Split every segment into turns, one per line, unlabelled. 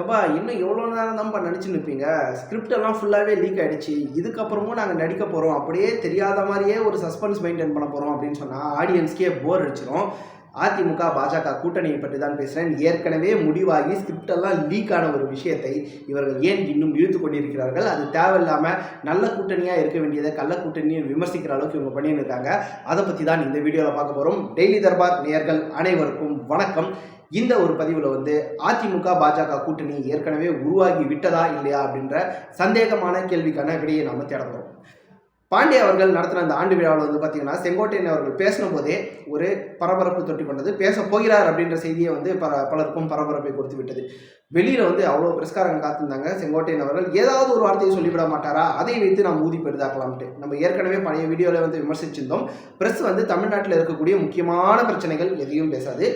எப்பா இன்னும் எவ்வளோ நேரம் தான்ப்பா நடிச்சு நிற்பீங்க ஸ்கிரிப்டெல்லாம் ஃபுல்லாகவே லீக் ஆகிடுச்சு இதுக்கப்புறமும் நாங்கள் நடிக்க போகிறோம் அப்படியே தெரியாத மாதிரியே ஒரு சஸ்பென்ஸ் மெயின்டைன் பண்ண போகிறோம் அப்படின்னு சொன்னால் ஆடியன்ஸ்க்கே போர் அடிச்சிடும் அதிமுக பாஜக கூட்டணியை பற்றி தான் பேசுகிறேன் ஏற்கனவே முடிவாகி ஸ்கிரிப்டெல்லாம் லீக்கான லீக் ஆன ஒரு விஷயத்தை இவர்கள் ஏன் இன்னும் இழுத்து கொண்டிருக்கிறார்கள்? அது தேவையில்லாமல் நல்ல கூட்டணியாக இருக்க வேண்டியதை கள்ள கூட்டணியை விமர்சிக்கிற அளவுக்கு இவங்க பண்ணின்னு இருக்காங்க. அதை பற்றி தான் இந்த வீடியோவில் பார்க்க போகிறோம் டெய்லி தர்பார் நேயர்கள் அனைவருக்கும் வணக்கம். இந்த ஒரு பதிவில் வந்து அதிமுக பாஜக கூட்டணி ஏற்கனவே உருவாகி விட்டதா இல்லையா அப்படின்ற சந்தேகமான கேள்விக்கான விடையை நாம தேட போகிறோம் பாண்டிய அவர்கள் நடத்தின அந்த ஆண்டு விழாவில் வந்து பார்த்தீங்கன்னா செங்கோட்டையன் அவர்கள் பேசின போதே ஒரு பரபரப்பு தொட்டி கொண்டது. பேச போகிறார் அப்படின்ற செய்தியை வந்து பல பலருக்கும் பரபரப்பை கொடுத்து விட்டது. வெளியில் வந்து அவ்வளோ பிரஸ்காரங்க காத்திருந்தாங்க செங்கோட்டையன் அவர்கள். ஏதாவது ஒரு வார்த்தையை சொல்லிவிட மாட்டாரா? அதை வைத்து நாம் ஊதி பெரிதாக்கலாம்ட்டு. நம்ம ஏற்கனவே பழைய வீடியோவில் வந்து விமர்சிச்சிருந்தோம். பிரஸ் வந்து தமிழ்நாட்டில் இருக்கக்கூடிய முக்கியமான பிரச்சனைகள் எதையும் பேசாது.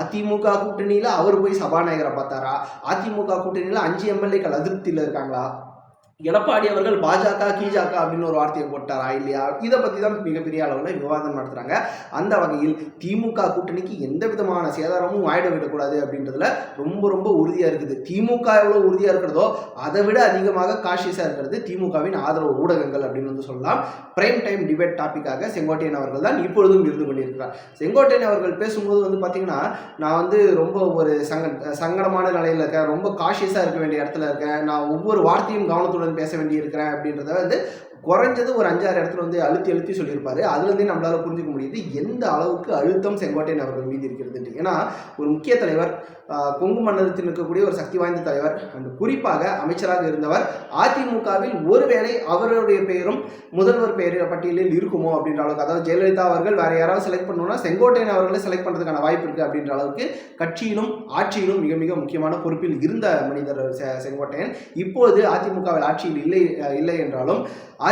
அதிமுக கூட்டணியில் அவர் போய் சபாநாயகரை பார்த்தாரா? அதிமுக கூட்டணியில் அஞ்சு எம்எல்ஏக்கள் அதிருப்தியில் இருக்காங்களா? எடப்பாடி அவர்கள் பாஜக கீஜாக அப்படின்னு ஒரு வார்த்தையை போட்டாரா இல்லையா? இதை பற்றி தான் மிகப்பெரிய அளவில் விவாதம் நடத்துகிறாங்க அந்த வகையில் திமுக கூட்டணிக்கு எந்த விதமான சேதாரமும் ஆயிட விடக்கூடாது அப்படின்றதுல ரொம்ப ரொம்ப உறுதியாக இருக்குது. திமுக எவ்வளோ உறுதியாக இருக்கிறதோ அதை விட அதிகமாக காஷியஸாக இருக்கிறது திமுகவின் ஆதரவு ஊடகங்கள் அப்படின்னு வந்து சொல்லலாம். பிரைம் டைம் டிபேட் டாப்பிக்காக செங்கோட்டையன் அவர்கள் தான் இப்பொழுதும் இருந்து கொண்டிருக்கிறார். செங்கோட்டையன் அவர்கள் பேசும்போது வந்து பார்த்தீங்கன்னா நான் வந்து ரொம்ப ஒரு சங்க சங்கடமான நிலையில் இருக்கேன். ரொம்ப காஷியஸாக இருக்க வேண்டிய இடத்துல இருக்கேன். நான் ஒவ்வொரு வார்த்தையும் கவனத்துடன் பேச வேண்டியிருக்கிறேன் அப்படின்றத வந்து குறைஞ்சது ஒரு அஞ்சாறு இடத்துல வந்து அழுத்தி அழுத்தி சொல்லியிருப்பாரு. அதுலேருந்தே நம்மளால புரிஞ்சுக்க முடியுது எந்த அளவுக்கு அழுத்தம் செங்கோட்டையன் அவர்கள் மீது இருக்கிறது ஏன்னா ஒரு முக்கிய தலைவர் கொங்கு மண்டலத்தில் இருக்கக்கூடிய ஒரு சக்தி வாய்ந்த தலைவர் அண்ட் குறிப்பாக அமைச்சராக இருந்தவர் அதிமுகவில் ஒருவேளை அவருடைய பெயரும் முதல்வர் பெயர் பட்டியலில் இருக்குமோ அப்படின்ற அளவுக்கு அதாவது ஜெயலலிதா அவர்கள் வேற யாராவது செலக்ட் பண்ணணும்னா செங்கோட்டையன் அவர்களை செலக்ட் பண்ணுறதுக்கான வாய்ப்பு இருக்குது அப்படின்ற அளவுக்கு கட்சியிலும் ஆட்சியிலும் மிக மிக முக்கியமான பொறுப்பில் இருந்த மனிதர் செ- செங்கோட்டையன். இப்போது அதிமுகவில் ஆட்சியில் இல்லை இல்லை என்றாலும்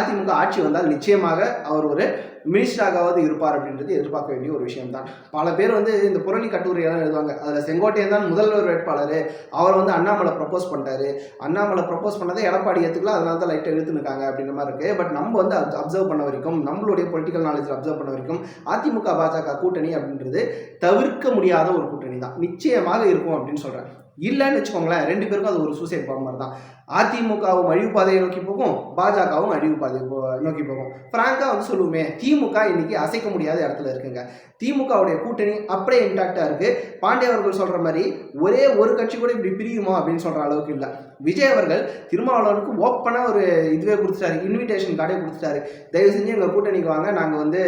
அதிமுக ஆட்சி வந்தால் நிச்சயமாக அவர் ஒரு மினிஸ்டராகவாவது இருப்பார் அப்படின்றது எதிர்பார்க்க வேண்டிய ஒரு விஷயம்தான். பல பேர் வந்து இந்த புரளி கட்டுரையெல்லாம் எழுதுவாங்க. அதில் செங்கோட்டையன் தான் முதல்வர் வேட்பாளர். அவர் வந்து அண்ணாமலை ப்ரப்போஸ் பண்ணிட்டாரு. அண்ணாமலை ப்ரப்போஸ் பண்ணதை எடப்பாடி ஏற்றுக்கல அதனால தான் லைட்டாக எழுத்துனுக்காங்க அப்படின்ற மாதிரி இருக்குது பட் நம்ம வந்து அப்சர்வ் பண்ண வரைக்கும் நம்மளுடைய பொலிட்டிக்கல் நாலேஜில் அப்சர்வ் பண்ண வரைக்கும் அதிமுக பாஜக கூட்டணி அப்படின்றது தவிர்க்க முடியாத ஒரு கூட்டணி தான் நிச்சயமாக இருக்கும் அப்படின்னு சொல்கிறேன் இல்லைன்னு வச்சுக்கோங்களேன் ரெண்டு பேருக்கும் அது ஒரு சூசைட் பாம்பு மாதிரி தான் அதிமுகவும் அழிவு பாதையை நோக்கி போகும் பாஜகவும் அழிவு பாதையை நோக்கி போகும். ஃப்ராங்காக வந்து சொல்லுவோமே திமுக இன்னைக்கு அசைக்க முடியாத இடத்துல இருக்குங்க. திமுகவுடைய கூட்டணி அப்படியே இன்டாக்டாக இருக்கு. பாண்டியவர்கள் சொல்கிற மாதிரி ஒரே ஒரு கட்சி கூட இப்படி பிரியுமா அப்படின்னு சொல்கிற அளவுக்கு இல்லை. விஜய் அவர்கள் திருமாவளவனுக்கு ஓப்பனாக ஒரு இதுவே கொடுத்துட்டாரு இன்விடேஷன் கார்டே கொடுத்துட்டாரு. தயவு செஞ்சு எங்கள் கூட்டணிக்கு வாங்க நாங்கள் வந்து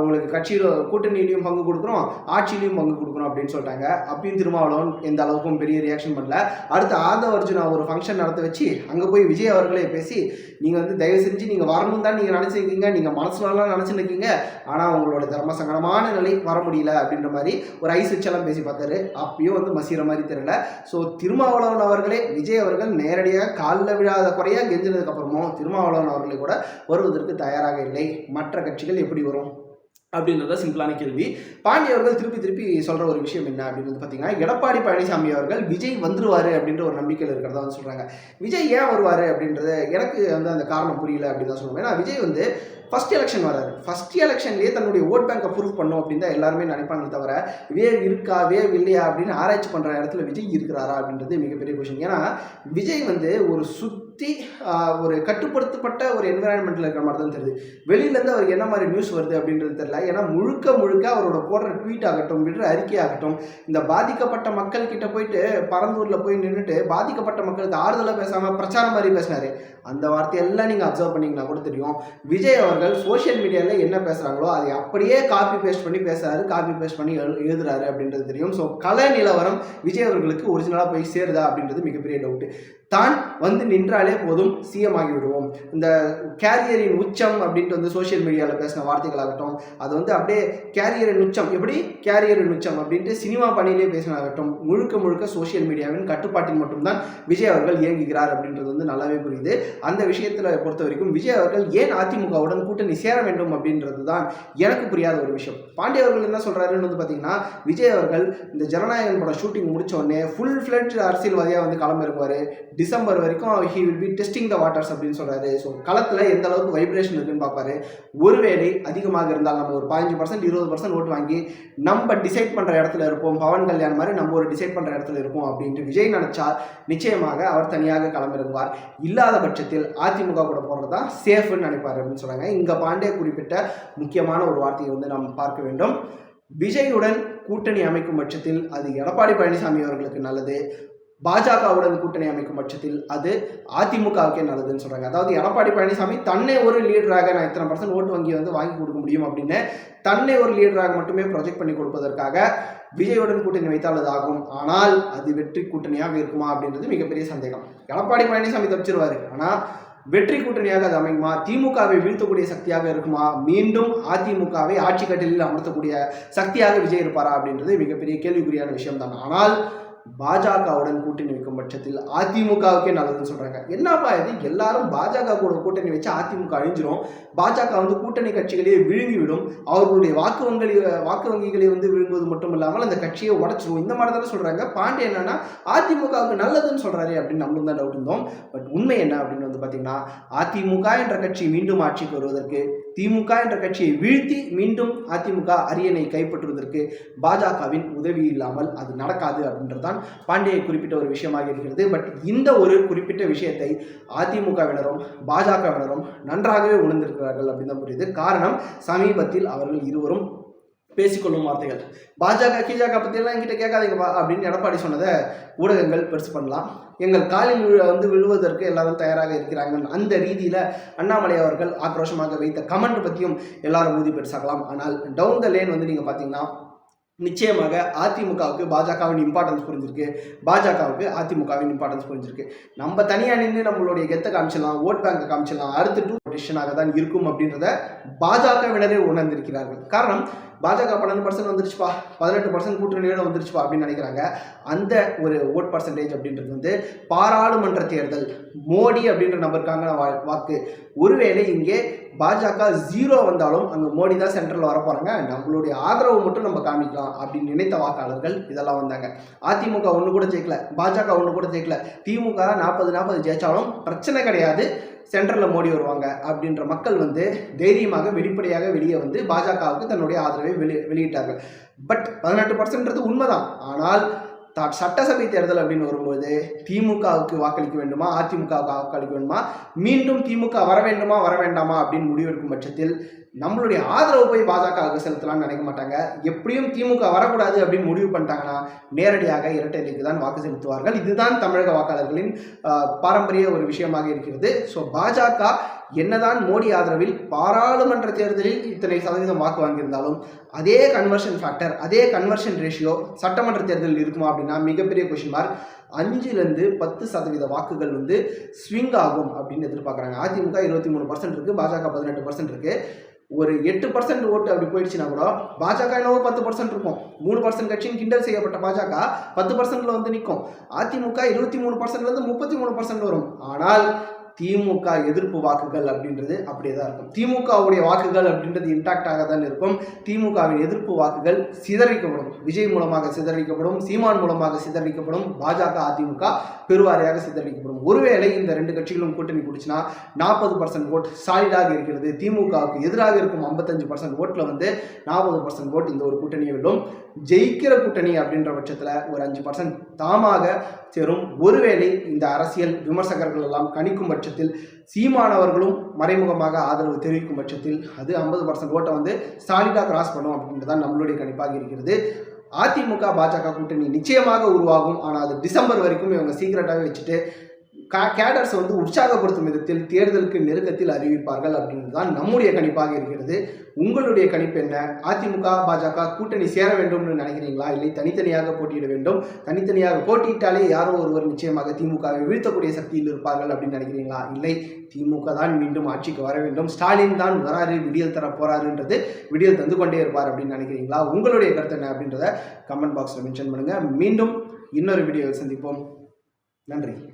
உங்களுக்கு கட்சியில் கூட்டணியிலையும் பங்கு கொடுக்குறோம் ஆட்சியிலையும் பங்கு கொடுக்குறோம் அப்படின்னு சொல்லிட்டாங்க. அப்பயும் திருமாவளவன் எந்த அளவுக்கும் பெரிய ரியாக்ஷன் பண்ணல. அடுத்து ஆதவ அர்ஜுனா ஒரு ஃபங்க்ஷன் நடத்த வச்சு அங்கே போய் விஜய் அவர்களே பேசி நீங்கள் வந்து தயவு செஞ்சு நீங்கள் வரணும் தான் நீங்கள் நினச்சிருக்கீங்க நீங்கள் மனசுலலாம் நினச்சிருக்கீங்க. ஆனால் உங்களோட தர்ம சங்கடமான நிலை வர முடியல அப்படின்ற மாதிரி ஒரு ஐஸ் வச்செல்லாம் பேசி பார்த்தாரு. அப்பயும் வந்து மசீர மாதிரி தெரியல. ஸோ திருமாவளவன் அவர்களே விஜய் அவர்கள் நேரடியாக காலில் விழாத குறையாக கெஞ்சினதுக்கப்புறமும் திருமாவளவன் அவர்களை கூட வருவதற்கு தயாராக இல்லை. மற்ற கட்சிகள் எப்படி வரும்? அப்படின்றத சிம்பிளான கேள்வி. பாண்டியவர்கள் திருப்பி திருப்பி சொல்ற ஒரு விஷயம் என்ன அப்படின்னு பார்த்தீங்கன்னா எடப்பாடி பழனிசாமி அவர்கள் விஜய் வந்துருவாரு அப்படின்ற ஒரு நம்பிக்கையில் இருக்கிறதா வந்து சொல்றாங்க. விஜய் ஏன் வருவாரு அப்படின்றது எனக்கு வந்து அந்த காரணம் புரியல அப்படின்னு தான் சொல்லுவேன். ஏன்னா விஜய் வந்து ஃபர்ஸ்ட் எலெக்ஷன் வராரு. ஃபர்ஸ்ட் எலெக்ஷன்லேயே தன்னுடைய ஓட் பேங்கை அப்ரூவ் பண்ணும் அப்படின்னு தான் எல்லாருமே நினைப்பாங்க தவிர வேவ் இருக்கா வேவ் இல்லையா அப்படின்னு ஆராய்ச்சி பண்ணுற இடத்துல விஜய் இருக்கிறாரா அப்படின்றது மிகப்பெரிய கொஷின் ஏன்னா விஜய் வந்து ஒரு சுத் சுற்றி ஒரு கட்டுப்படுத்தப்பட்ட ஒரு என்விரான்மெண்ட்டில் இருக்கிற மாதிரி தான் தெரியுது. வெளியிலேருந்து அவருக்கு என்ன மாதிரி நியூஸ் வருது அப்படின்றது தெரியல. ஏன்னா முழுக்க முழுக்க அவரோட போடுற ட்வீட் ஆகட்டும் விடுற அறிக்கை ஆகட்டும் இந்த பாதிக்கப்பட்ட மக்கள் கிட்ட போயிட்டு பரந்தூரில் போய் நின்றுட்டு பாதிக்கப்பட்ட மக்களுக்கு ஆறுதலாக பேசாமல் பிரச்சாரம் மாதிரி பேசினார். அந்த வார்த்தையெல்லாம் நீங்கள் அப்சர்வ் பண்ணிங்கன்னா கூட தெரியும். விஜய் அவர்கள் சோஷியல் மீடியாவில் என்ன பேசுகிறாங்களோ அதை அப்படியே காப்பி பேஸ்ட் பண்ணி பேசுறாரு காப்பி பேஸ்ட் பண்ணி எழு- எழுதுறாரு அப்படின்றது தெரியும். ஸோ கலை நிலவரம் விஜய் அவர்களுக்கு ஒரிஜினலாக போய் சேருதா அப்படின்றது மிகப்பெரிய டவுட்டு தான் வந்து நின்றாலே போதும் சிஎம் ஆகிவிடுவோம் இந்த கேரியரின் உச்சம் அப்படின்ட்டு வந்து சோஷியல் மீடியாவில் பேசின வார்த்தைகளாகட்டும் அது வந்து அப்படியே கேரியரின் உச்சம் எப்படி? கேரியரின் உச்சம் அப்படின்ட்டு சினிமா பணியிலே பேசினாகட்டும் முழுக்க முழுக்க சோஷியல் மீடியாவின் கட்டுப்பாட்டில் மட்டும்தான் விஜய் அவர்கள் இயங்குகிறார் அப்படின்றது வந்து நல்லாவே புரியுது. அந்த விஷயத்தில் பொறுத்த வரைக்கும் விஜய் அவர்கள் ஏன் அதிமுகவுடன் கூட்டணி சேர வேண்டும் அப்படின்றது தான் எனக்கு புரியாத ஒரு விஷயம். பாண்டிய அவர்கள் என்ன சொல்றாருன்னு வந்து பார்த்தீங்கன்னா விஜய் அவர்கள் இந்த ஜனநாயகன் படம் ஷூட்டிங் முடிச்ச உடனே ஃபுல் ஃபிளட் அரசியல்வாதியாக வந்து களமிறங்குவார். டிசம்பர் வரைக்கும் he will be testing the waters அப்படின்னு சொல்றாரு. ஸோ களத்தில் எந்த அளவுக்கு வைப்ரேஷன் இருக்குன்னு பார்ப்பாரு. ஒருவேளை அதிகமாக இருந்தால் நம்ம ஒரு பதினஞ்சு பர்சன்ட் இருபது பர்சன்ட் ஓட்டு வாங்கி நம்ம டிசைட் பண்ணுற இடத்துல இருப்போம். பவன் கல்யாண் மாதிரி நம்ம ஒரு டிசைட் பண்ணுற இடத்துல இருப்போம் அப்படின்ட்டு விஜய் நினைச்சா நிச்சயமாக அவர் தனியாக களமிறங்குவார். இல்லாத பட்சம் பட்சத்தில் அதிமுக கூட போகிறது தான் சேஃப்னு நினைப்பார் அப்படின்னு சொல்றாங்க. இங்கே பாண்டே குறிப்பிட்ட முக்கியமான ஒரு வார்த்தையை வந்து நாம் பார்க்க வேண்டும். விஜயுடன் கூட்டணி அமைக்கும் பட்சத்தில் அது எடப்பாடி பழனிசாமி அவர்களுக்கு நல்லது. பாஜகவுடன் கூட்டணி அமைக்கும் பட்சத்தில் அது அதிமுகவுக்கே நல்லதுன்னு சொல்றாங்க. அதாவது எடப்பாடி பழனிசாமி தன்னை ஒரு லீடராக நான் இத்தனை பர்சன்ட் ஓட்டு வங்கி வந்து வாங்கி கொடுக்க முடியும் அப்படின்னு தன்னை ஒரு லீடராக மட்டுமே ப்ரொஜெக்ட் பண்ணி கொடுப்பதற்காக விஜயுடன் கூட்டணி வைத்தால் அது ஆகும். ஆனால் அது வெற்றி கூட்டணியாக இருக்குமா அப்படின்றது மிகப்பெரிய சந்தேகம். எடப்பாடி பழனிசாமி தப்பிச்சிருவாரு. ஆனால் வெற்றி கூட்டணியாக அது அமையுமா? திமுகவை வீழ்த்தக்கூடிய சக்தியாக இருக்குமா? மீண்டும் அதிமுகவை ஆட்சி கட்டிலில் அமர்த்தக்கூடிய சக்தியாக விஜய் இருப்பாரா அப்படின்றது மிகப்பெரிய கேள்விக்குறியான விஷயம் தான் ஆனால் பாஜகவுடன் கூட்டணி வைக்கும் பட்சத்தில் அதிமுகவுக்கே நல்லதுன்னு சொல்றாங்க. என்னப்பா இது? எல்லாரும் பாஜக கூட கூட்டணி வச்சு அதிமுக அழிஞ்சிரும். பாஜக வந்து கூட்டணி கட்சிகளையே விழுங்கிவிடும். அவர்களுடைய வாக்கு வங்கி வாக்கு வங்கிகளை வந்து விழுங்குவது மட்டும் இல்லாமல் அந்த கட்சியை உடச்சிரும். இந்த மாதிரி தானே சொல்றாங்க. பாண்டே என்னன்னா அதிமுகவுக்கு நல்லதுன்னு சொல்றாரு அப்படின்னு நம்மளும் தான் டவுட் இருந்தோம். பட் உண்மை என்ன அப்படின்னு வந்து பாத்தீங்கன்னா அதிமுக என்ற கட்சி மீண்டும் ஆட்சிக்கு வருவதற்கு திமுக என்ற கட்சியை வீழ்த்தி மீண்டும் அதிமுக அரியணை கைப்பற்றுவதற்கு பாஜகவின் உதவி இல்லாமல் அது நடக்காது அப்படின்றதான் பாண்டியை குறிப்பிட்ட ஒரு விஷயமாக இருக்கிறது. பட் இந்த ஒரு குறிப்பிட்ட விஷயத்தை அதிமுகவினரும் பாஜகவினரும் நன்றாகவே உணர்ந்திருக்கிறார்கள் அப்படின்னு தான் புரியுது. காரணம் சமீபத்தில் அவர்கள் இருவரும் பேசிக்கொள்ளும் வார்த்தைகள். பாஜக கீஜாக பற்றியெல்லாம் என்கிட்ட கேட்காதீங்கப்பா அப்படின்னு எடப்பாடி சொன்னதை ஊடகங்கள் பெருசு பண்ணலாம். எங்கள் காலில் வந்து விழுவதற்கு எல்லாரும் தயாராக இருக்கிறாங்க அந்த ரீதியில் அண்ணாமலை அவர்கள் ஆக்ரோஷமாக வைத்த கமெண்ட் பற்றியும் எல்லாரும் ஊதி பெருசாகலாம். ஆனால் டவுன் த லேன் வந்து நீங்கள் பார்த்தீங்கன்னா நிச்சயமாக அதிமுகவுக்கு பாஜகவின் இம்பார்ட்டன்ஸ் புரிஞ்சிருக்கு. பாஜகவுக்கு அதிமுகவின் இம்பார்ட்டன்ஸ் புரிஞ்சிருக்கு. நம்ம தனியாக நின்று நம்மளுடைய கெத்தை காமிச்சிடலாம் ஓட் பேங்கை காமிச்சிடலாம் அடுத்து டூ பொசிஷனாக தான் இருக்கும் அப்படின்றத பாஜகவினரே உணர்ந்திருக்கிறார்கள். காரணம் பாஜக பன்னெண்டு பர்சன்ட் வந்துருச்சுப்பா பதினெட்டு பர்சன்ட் கூட்டணியோட வந்துருச்சுப்பா அப்படின்னு நினைக்கிறாங்க. அந்த ஒரு ஓட் பர்சன்டேஜ் அப்படின்றது வந்து பாராளுமன்ற தேர்தல் மோடி அப்படின்ற நபருக்கான வா- வாக்கு. ஒருவேளை இங்கே பாஜக ஜீரோ வந்தாலும் அங்கே மோடி தான் சென்ட்ரல் வரப்போகிறாங்க நம்மளுடைய ஆதரவு மட்டும் நம்ம காமிக்கலாம் அப்படின்னு நினைத்த வாக்காளர்கள் இதெல்லாம் வந்தாங்க. அதிமுக ஒன்று கூட ஜெயிக்கல பாஜக ஒன்று கூட ஜெயிக்கல. திமுக நாற்பது நாற்பது ஜெயிச்சாலும் பிரச்சனை கிடையாது. சென்ட்ரலில் மோடி வருவாங்க அப்படின்ற மக்கள் வந்து தைரியமாக வெளிப்படையாக வெளியே வந்து பாஜகவுக்கு தன்னுடைய ஆதரவை வெளி வெளியிட்டார்கள். பட் பதினெட்டு பர்சன்ட்ன்றது உண்மைதான். ஆனால் த- சட்டசபை தேர்தல் அப்படின்னு வரும்போது திமுகவுக்கு வாக்களிக்க வேண்டுமா? அதிமுகவுக்கு வாக்களிக்க வேண்டுமா? மீண்டும் திமுக வர வேண்டுமா? வர வேண்டாமா? அப்படின்னு முடிவெடுக்கும் பட்சத்தில் நம்மளுடைய ஆதரவு போய் பாஜகவுக்கு செலுத்தலாம்னு நினைக்க மாட்டாங்க. எப்படியும் திமுக வரக்கூடாது அப்படின்னு முடிவு பண்ணிட்டாங்கன்னா நேரடியாக இரட்டை இலைக்கு தான் வாக்கு செலுத்துவார்கள். இதுதான் தமிழக வாக்காளர்களின் பாரம்பரிய ஒரு விஷயமாக இருக்கிறது. ஸோ பாஜக என்னதான் மோடி ஆதரவில் பாராளுமன்ற தேர்தலில் இத்தனை சதவீதம் வாக்கு வாங்கியிருந்தாலும் அதே கன்வர்ஷன் ஃபேக்டர் அதே கன்வர்ஷன் ரேஷியோ சட்டமன்ற தேர்தலில் இருக்குமா அப்படின்னா மிகப்பெரிய கொஷின் மார்க் அஞ்சுலேருந்து பத்து சதவீத வாக்குகள் வந்து ஸ்விங் ஆகும் அப்படின்னு எதிர்பார்க்குறாங்க. அதிமுக இருபத்தி மூணு பர்சன்ட் இருக்குது பாஜக பதினெட்டு பர்சன்ட் இருக்குது ஒரு எட்டு பர்சன்ட் ஓட்டு அப்படி போயிடுச்சுன்னா கூட பாஜக என்னவோ பத்து பர்சன்ட் இருக்கும். மூணு பர்சன்ட் கட்சியும் கிண்டல் செய்யப்பட்ட பாஜக பத்து பர்சன்ட்ல வந்து நிற்கும். அதிமுக இருபத்தி மூணு பர்சன்ட்லேருந்து முப்பத்தி மூணு பர்சன்ட் வரும். ஆனால் திமுக எதிர்ப்பு வாக்குகள் அப்படின்றது அப்படியே தான் இருக்கும். திமுகவுடைய வாக்குகள் அப்படின்றது இன்டாக்டாக தான் இருக்கும். திமுகவின் எதிர்ப்பு வாக்குகள் சிதறிக்கப்படும் விஜய் மூலமாக சிதறடிக்கப்படும். சீமான் மூலமாக சிதறடிக்கப்படும். பாஜக அதிமுக பெருவாரியாக சிதறடிக்கப்படும். ஒருவேளை இந்த ரெண்டு கட்சிகளும் கூட்டணி பிடிச்சினா நாற்பது பர்சன்ட் ஓட் சாலிடாக இருக்கிறது. திமுகவுக்கு எதிராக இருக்கும் ஐம்பத்தஞ்சு பர்சன்ட் ஓட்டில் வந்து நாற்பது பர்சன்ட் ஓட் இந்த ஒரு கூட்டணியை வெல்லும். ஜெயிக்கிற கூட்டணி அப்படின்ற பட்சத்தில் ஒரு அஞ்சு பர்சன்ட் தாமாக சேரும். ஒருவேளை இந்த அரசியல் விமர்சகர்கள் எல்லாம் கணிக்கும் பட்சத்தில் சீமானவர்களும் மறைமுகமாக ஆதரவு தெரிவிக்கும் பட்சத்தில் அது ஐம்பது பர்சன்ட் ஓட்டை வந்து சாலிடாக கிராஸ் பண்ணும் அப்படின்றதான் நம்மளுடைய கணிப்பாக இருக்கிறது. அதிமுக பாஜக கூட்டணி நிச்சயமாக உருவாகும். ஆனால் அது டிசம்பர் வரைக்கும் இவங்க சீக்கிரட்டாகவே வச்சுட்டு கா கேடர்ஸ் வந்து உற்சாகப்படுத்தும் விதத்தில் தேர்தலுக்கு நெருக்கத்தில் அறிவிப்பார்கள் அப்படின்னு தான் நம்முடைய கணிப்பாக இருக்கிறது. உங்களுடைய கணிப்பு என்ன? அதிமுக பாஜக கூட்டணி சேர வேண்டும்னு நினைக்கிறீங்களா? இல்லை தனித்தனியாக போட்டியிட வேண்டும்? தனித்தனியாக போட்டியிட்டாலே யாரோ ஒருவர் நிச்சயமாக திமுகவை வீழ்த்தக்கூடிய சக்தியில் இருப்பார்கள் அப்படின்னு நினைக்கிறீங்களா? இல்லை. திமுக தான் மீண்டும் ஆட்சிக்கு வர வேண்டும். ஸ்டாலின் தான் வராரு விடியல் தர போறாருன்றது விடியல் தந்து கொண்டே இருப்பார் அப்படின்னு நினைக்கிறீங்களா? உங்களுடைய கருத்து என்ன அப்படின்றத கமெண்ட் பாக்ஸில் மென்ஷன் பண்ணுங்க. மீண்டும் இன்னொரு வீடியோவில் சந்திப்போம். நன்றி.